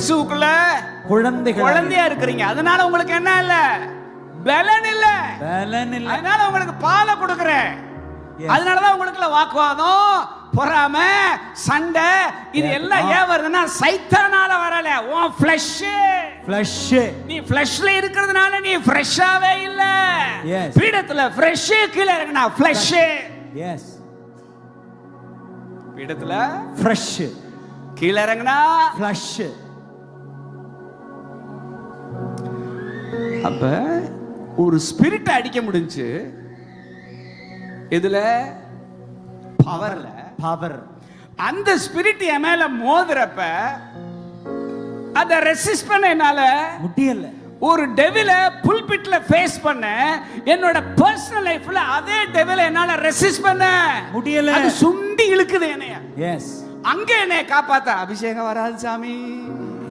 கிறிஸ்துவுக்குள்ள குழந்தைகள் குழந்தையா இருக்கிறீங்க. அதனால உங்களுக்கு என்ன இல்ல? பலன் இல்ல. பலன் இல்ல. அதனால உங்களுக்கு பாலை கொடுக்கிறேன். அதனாலதான் உங்களுக்குள்ள வாக்குவாதம் பொறாம சண்டை இது. எல்லாம். ஏன் வருதுன்னா சைத்தானால வரல. உன் ஃபிளஷ் ஃப்ளஷ் நீ ஃப்ளஷ்ல இருக்கிறதுனால நீ ஃப்ரெஷ்ஷாவே இல்ல. பீடத்துல ஃப்ரெஷ் கீழே இறங்கினா ஃப்ளஷ் எஸ் பீடத்துல ஃப்ரெஷ் கீழே இறங்கினா ஃப்ளஷ் அப்ப ஒரு ஸ்பிரிட் அடிக்க முடிஞ்சு இதுல பவர்ல பவர் அந்த ஸ்பிரிட் என் மேல மோதுறப்ப அதை ரெசிஸ்ட் பண்ண என்னால முடியல. ஒரு டெவில புல்பிட்ல ஃபேஸ் பண்ண என்னோட பர்சனல் லைஃப்ல அதே டெவில என்னால ரெசிஸ்ட் பண்ண. முடியல. அது சுண்டி இழுக்குது என்னைய. எஸ் அங்க என்னைய காப்பாத்த அபிஷேகம் வராது சாமி.